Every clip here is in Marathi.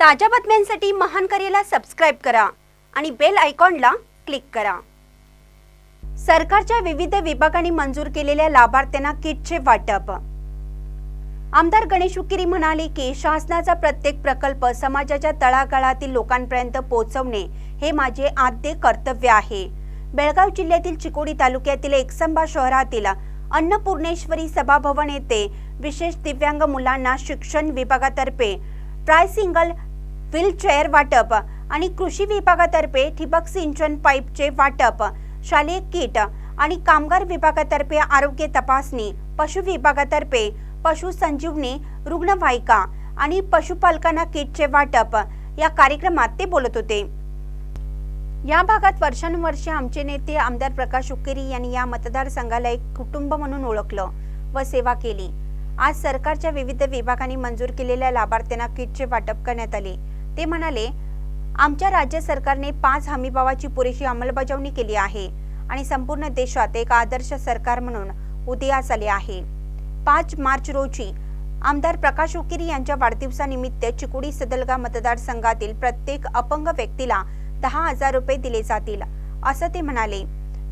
ताज्या बातम्यांसाठी महान करेला सबस्क्राईब करा आणि बेल आयकॉनला क्लिक करा. सरकारच्या विविध विभागांनी मंजूर केलेल्या लाभार्थ्यांना किटचे वाटप. आमदार गणेश उकिरी म्हणाले की शासनाचा प्रत्येक प्रकल्प समाजाच्या तळागाळातील लोकांपर्यंत पोहोचवणे हे माझे आद्य कर्तव्य आहे. बेळगाव जिल्ह्यातील चिकोडी तालुक्यातील एकसंबा शहरातील अन्नपूर्णेश्वरी सभाभवन येथे विशेष दिव्यांग मुलांना शिक्षण विभागातर्फे ट्राय सिंगल व्हीलचेअर वाटप आणि कृषी विभागातर्फे ठिबक सिंचन पाईपचे वाटप शालेय किट आणि कामगार विभागातर्फे आरोग्य तपासणी पशु विभागातर्फे पशु संजीवनी रुग्णवाहिका आणि पशुपालकांना किटचे वाटप या कार्यक्रमात ते बोलत होते. या भागात वर्षानुवर्षे आमचे नेते आमदार प्रकाश उकेरी यांनी या मतदारसंघाला एक कुटुंब म्हणून ओळखलं व सेवा केली. आज सरकारच्या विविध विभागांनी मंजूर केलेल्या लाभार्थ्यांना किटचे वाटप करण्यात आले. ते म्हणाले आमच्या राज्य सरकारने पाच हमीभावाची पुरेशी अंमलबजावणी केली आहे आणि संपूर्ण देशात एक आदर्श सरकार म्हणून उदयास आले आहे. पाच मार्च रोजी आमदार प्रकाश उकिरी यांच्या वाढदिवसानिमित्त चिकोडी सदलगा मतदारसंघातील प्रत्येक अपंग व्यक्तीला दहा हजार रुपये दिले जातील असं ते म्हणाले.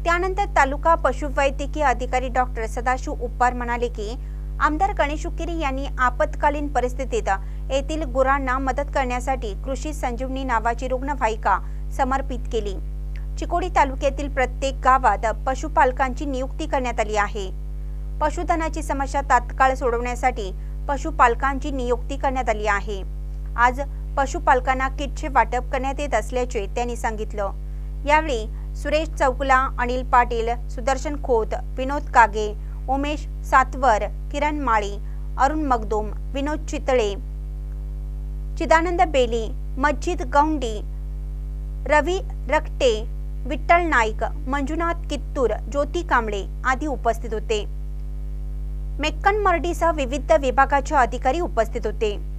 त्यानंतर तालुका पशुवैद्यकीय अधिकारी डॉक्टर सदाशिव उप्पार म्हणाले की आमदार गणेश उकिरी यांनी आपत्कालीन परिस्थितीत येथील गुरांना मदत करण्यासाठी कृषी संजीवनी नावाची रुग्णवाहिका समर्पित केली. चिकोडी तालुक्यातील प्रत्येक गावात पशुपालकांची नियुक्ती करण्यात आली आहे. पशुधनाची समस्या तात्काळ सोडवण्यासाठी पशुपालकांची नियुक्ती करण्यात आली आहे. आज पशुपालकांना किटचे वाटप करण्यात येत असल्याचे त्यांनी सांगितलं. यावेळी सुरेश चौकुला अनिल पाटील सुदर्शन खोत विनोद कागे उमेश सातवर किरण माळी अरुण मगदुम विनोद चितळे चिदानंद बेली मज्जिद गौंडी रवी रक्टे विठ्ठल नाईक मंजुनाथ कित्तूर ज्योती कांबळे आदी उपस्थित होते. मेक्कन मर्डीसह विविध विभागाचे अधिकारी उपस्थित होते.